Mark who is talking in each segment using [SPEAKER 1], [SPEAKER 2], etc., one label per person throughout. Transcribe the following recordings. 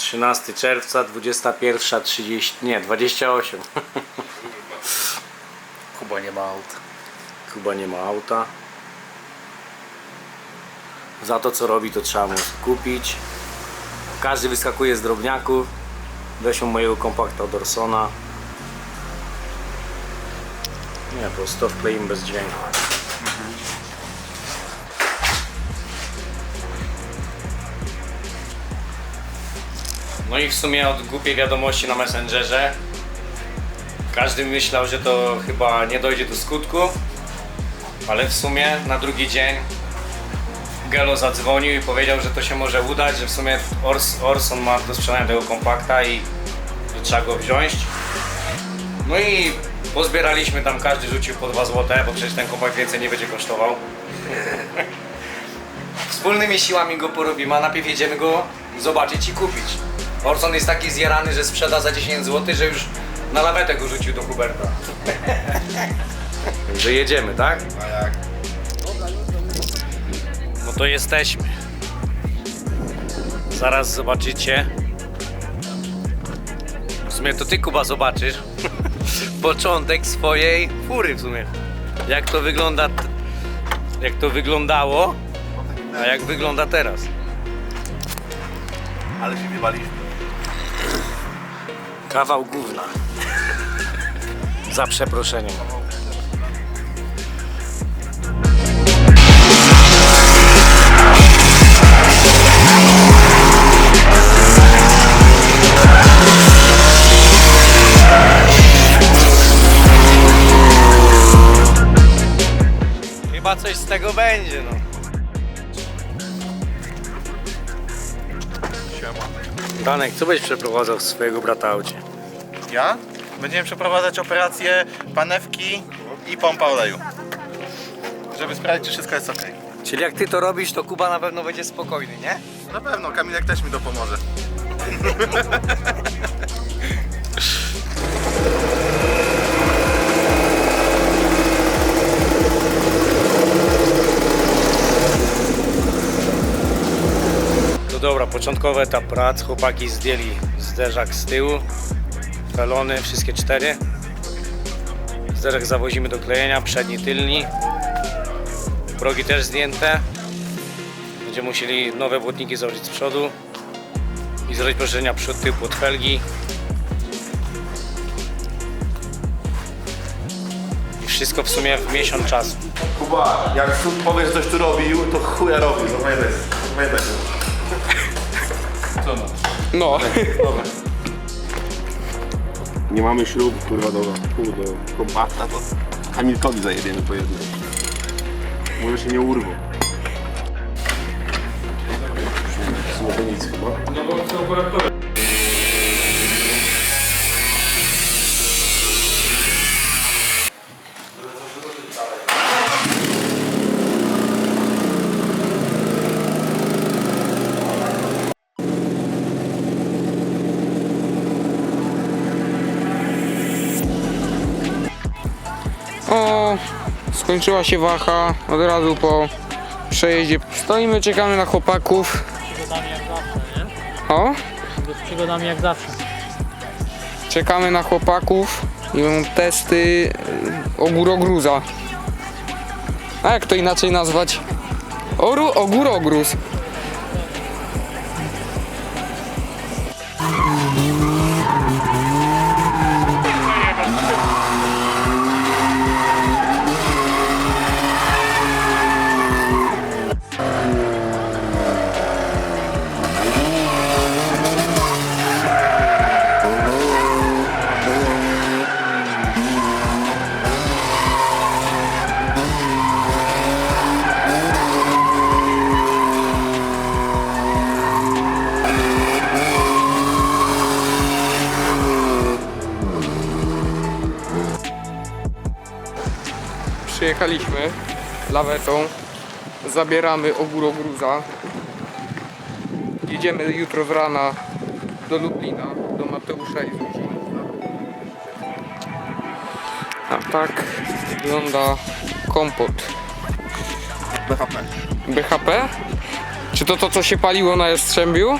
[SPEAKER 1] 13 czerwca, 21.30, nie, 28.
[SPEAKER 2] Kuba nie ma aut.
[SPEAKER 1] Kuba nie ma auta. Za to co robi to trzeba mu kupić. Każdy wyskakuje z drobniaków. Weźmy mojego kompakta od Orsona. Nie, po prostu wkleimy bez dźwięku. No i w sumie od głupiej wiadomości na Messengerze każdy myślał, że to chyba nie dojdzie do skutku, ale w sumie na drugi dzień Gelo zadzwonił i powiedział, że to się może udać, że w sumie Ors, Orson ma do sprzedania tego kompakta i że trzeba go wziąć. No i pozbieraliśmy tam, każdy rzucił po 2 zł, bo przecież ten kompakt więcej nie będzie kosztował. Wspólnymi siłami go porobimy, a najpierw jedziemy go zobaczyć i kupić. Orson jest taki zjarany, że sprzeda za 10 zł, że już na lawetę go rzucił do Huberta. Że jedziemy, tak?
[SPEAKER 2] A jak?
[SPEAKER 1] No to jesteśmy. Zaraz zobaczycie. W sumie to ty Kuba zobaczysz początek swojej fury w sumie. Jak to wygląda, jak to wyglądało, a jak wygląda teraz.
[SPEAKER 2] Ale się wywaliśmy.
[SPEAKER 1] Kawał gówna. Za przeproszeniem. Chyba coś z tego będzie, no. Danek, co byś przeprowadzał w swojego brata aucie?
[SPEAKER 2] Ja? Będziemy przeprowadzać operację panewki i pompa oleju. Żeby sprawdzić, czy wszystko jest ok.
[SPEAKER 1] Czyli jak ty to robisz, to Kuba na pewno będzie spokojny, nie?
[SPEAKER 2] Na pewno, Kamilek też mi dopomoże.
[SPEAKER 1] dobra, początkowy etap prac. Chłopaki zdjęli zderzak z tyłu, felony, wszystkie cztery. Zderzak zawozimy do klejenia, przedni, tylni. Progi też zdjęte. Będziemy musieli nowe błotniki założyć z przodu i zrobić proszenia przód, tył pod felgi. I wszystko w sumie w miesiąc czasu.
[SPEAKER 2] Kuba, jak sąd powie, że coś tu robił, to chuja robił. Zapamiętaj, zapamiętaj.
[SPEAKER 3] No.
[SPEAKER 4] Nie mamy śrub, kurwa, do, pół do kompakta, to Kamilkowi zajebiemy po jednej. Może się nie urwą. W sumie to nic chyba.
[SPEAKER 3] O, skończyła się waha od razu po przejeździe. Stoimy, czekamy na chłopaków.
[SPEAKER 5] przygodami jak zawsze, nie?
[SPEAKER 3] O,
[SPEAKER 5] Z przygodami jak zawsze.
[SPEAKER 3] czekamy na chłopaków i będą testy y, ogórogruza. A jak to inaczej nazwać? Oru, ogórogruz. Przyjechaliśmy lawetą. Zabieramy ogórogruza. Jedziemy jutro z rana do Lublina, do Mateusza i Zuzi. A tak wygląda kompot.
[SPEAKER 2] BHP.
[SPEAKER 3] BHP? Czy to to, co się paliło na Jastrzębiu?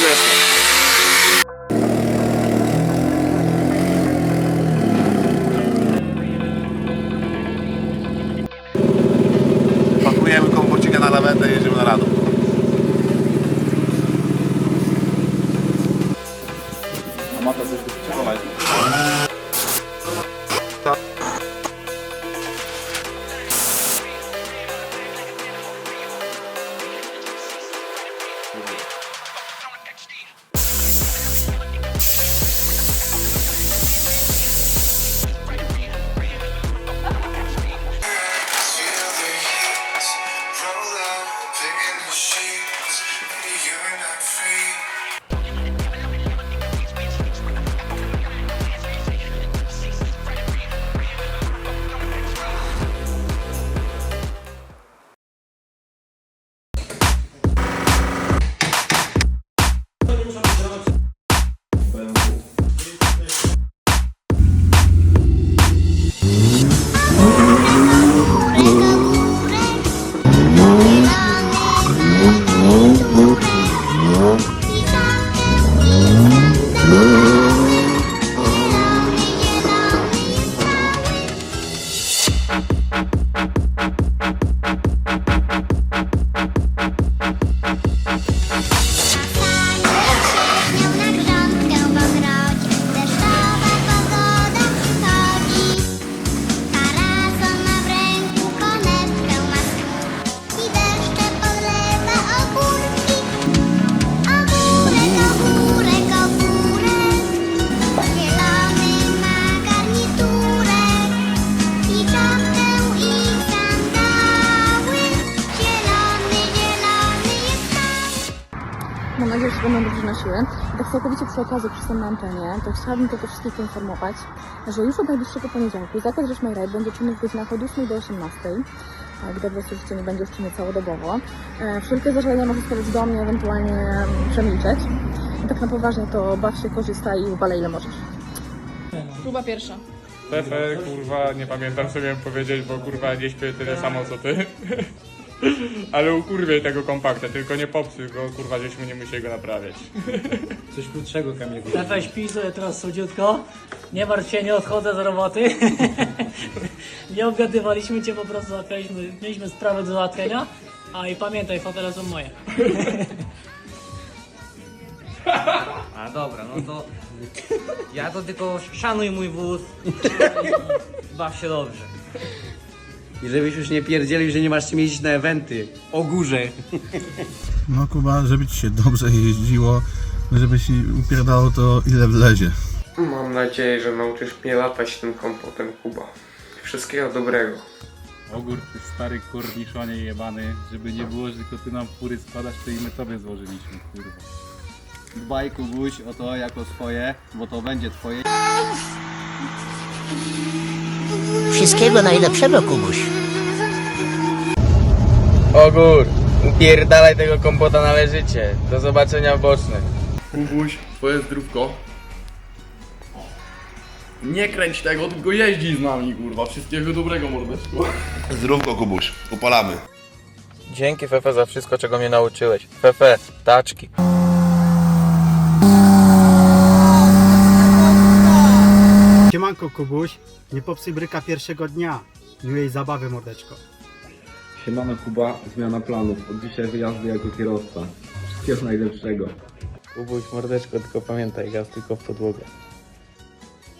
[SPEAKER 3] Zestaw.
[SPEAKER 4] Pakujemy kompucika na lawetę i jedziemy na radą.
[SPEAKER 6] Nadzieję, że to będę dobrze na siłę. I tak całkowicie przy okazji, przy na antenie, to chciałabym tylko wszystkich poinformować, że już od najbliższego poniedziałku zakład Rzeszmaj Ride będzie czynny w godzinach od 8 do 18, e, gdy po prostu nie będzie już czynny całodobowo. E, Wszelkie zażalenia można stawiać do mnie, ewentualnie mm, przemilczeć. I tak na poważnie to baw się, korzystaj i uwalaj ile możesz.
[SPEAKER 7] Próba pierwsza.
[SPEAKER 8] Pepe, kurwa, nie pamiętam co miałem powiedzieć, bo kurwa nie śpię tyle samo co ty. Ale ukurwiej tego kompakta, tylko nie popsuj go, kurwa, żeśmy nie musieli go naprawiać.
[SPEAKER 5] Coś krótszego Kamilku. Pepe śpi sobie teraz słodziutko. Nie martw się, nie odchodzę z roboty. nie obgadywaliśmy cię, po prostu załatwialiśmy, mieliśmy sprawę do załatwienia. A i pamiętaj, fotele są moje.
[SPEAKER 9] A dobra, no to ja to tylko szanuj mój wóz i baw się dobrze.
[SPEAKER 1] I żebyś już nie pierdzielił, że nie masz czym jeździć na eventy. O górze.
[SPEAKER 2] No Kuba, żeby ci się dobrze jeździło, żebyś upierdało to ile wlezie.
[SPEAKER 3] Mam nadzieję, że nauczysz mnie latać tym kompotem, Kuba. Wszystkiego dobrego.
[SPEAKER 8] Ogór, ty stary korniszonie jebany, żeby nie było, że tylko ty nam fury składasz, to i my tobie złożyliśmy, kurwa.
[SPEAKER 1] Dbaj Kubuś o to jako swoje, bo to będzie twoje.
[SPEAKER 9] Wszystkiego najlepszego, Kubuś.
[SPEAKER 3] Ogór, upierdalaj tego kompota należycie. Do zobaczenia w bocznych.
[SPEAKER 4] Kubuś, twoje zdrówko. Nie kręć tego, tylko jeździ z nami, kurwa. Wszystkiego dobrego, mordeczku. Zdrówko, Kubuś. Upalamy.
[SPEAKER 1] Dzięki Fefe za wszystko, czego mnie nauczyłeś. Fefe, taczki.
[SPEAKER 5] Kubuś, nie popsuj bryka pierwszego dnia. Miłej zabawy, mordeczko.
[SPEAKER 8] Siemano Kuba, zmiana planów. Od dzisiaj wyjazdy jako kierowca. Wszystkiego najlepszego.
[SPEAKER 1] Kubuś, mordeczko, tylko pamiętaj, gaz tylko w podłogę.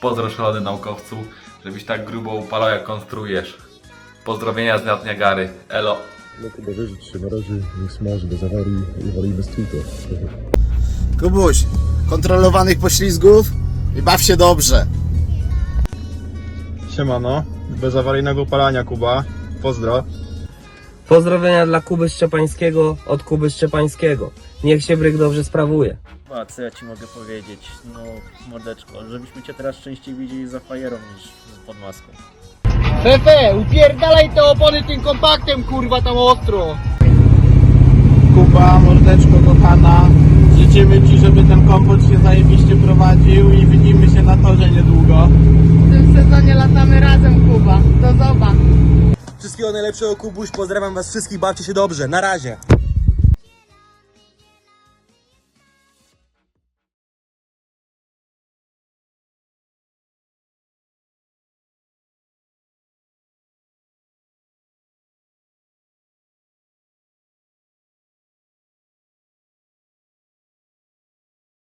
[SPEAKER 10] Pozdro szalony naukowcu, żebyś tak grubo upalał jak konstruujesz. Pozdrowienia z Niagary. Elo.
[SPEAKER 11] No to dowiedzieć się na razie, nie smaży bez awarii i wali bez tłuka.
[SPEAKER 12] Kubuś, kontrolowanych poślizgów i baw się dobrze.
[SPEAKER 13] Siemano, bez awaryjnego upalania Kuba. Pozdro.
[SPEAKER 14] Pozdrowienia dla Kuby Szczepańskiego od Kuby Szczepańskiego. Niech się bryk dobrze sprawuje.
[SPEAKER 15] A co ja ci mogę powiedzieć? No, mordeczko, żebyśmy cię teraz częściej widzieli za fajerą niż pod maską.
[SPEAKER 16] Fefe, upierdalaj te opony tym kompaktem, kurwa, tam ostro.
[SPEAKER 13] Kuba, mordeczko kochana. Życzymy ci, żeby ten kompot się zajebiście prowadził i widzimy się na torze niedługo.
[SPEAKER 7] Sezonie latamy razem, Kuba. Do zoba.
[SPEAKER 16] Wszystkiego najlepszego, Kubuś, pozdrawiam was wszystkich, bawcie się dobrze, na razie.